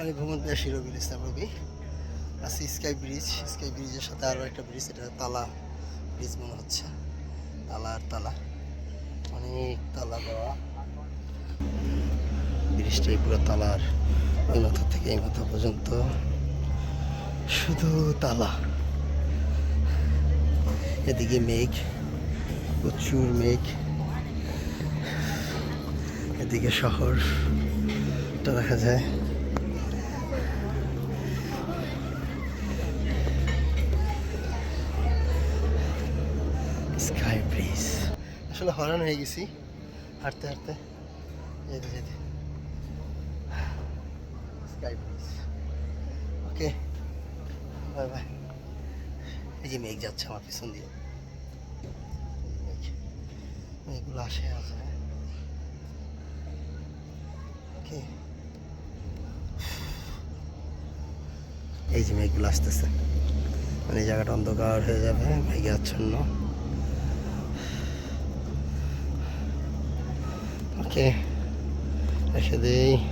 আমি ভ্রমণ পিয়া শিরবিল ইসলাম রবি আছি স্কাই ব্রিজ। স্কাই ব্রিজের সাথে আরও একটা ব্রিজ, এটা তালা ব্রিজ মনে হচ্ছে। তালা আর তালা। অনেক তালা দেওয়া। ব্রিজটাই পুরো তালার ওই মাথা থেকে এই মাথা পর্যন্ত। শুধু তালা। এদিকে মেঘ, প্রচুর মেঘ। এদিকে শহরটা দেখা যায়। স্কাই ব্রিজ আসলে হরান হয়ে গেছি। হাঁটতে হাঁটতে। যেতে যেতে sky bridge okay bye bye এই যে মেঘ যাচ্ছে আমার পিছন দিয়ে। মেঘগুলো আসে আসে। ওকে এই যে মেঘগুলো আসতেছে। মানে জায়গাটা অন্ধকার হয়ে যাবে মেঘে আচ্ছন্ন। aqui. Essa daí.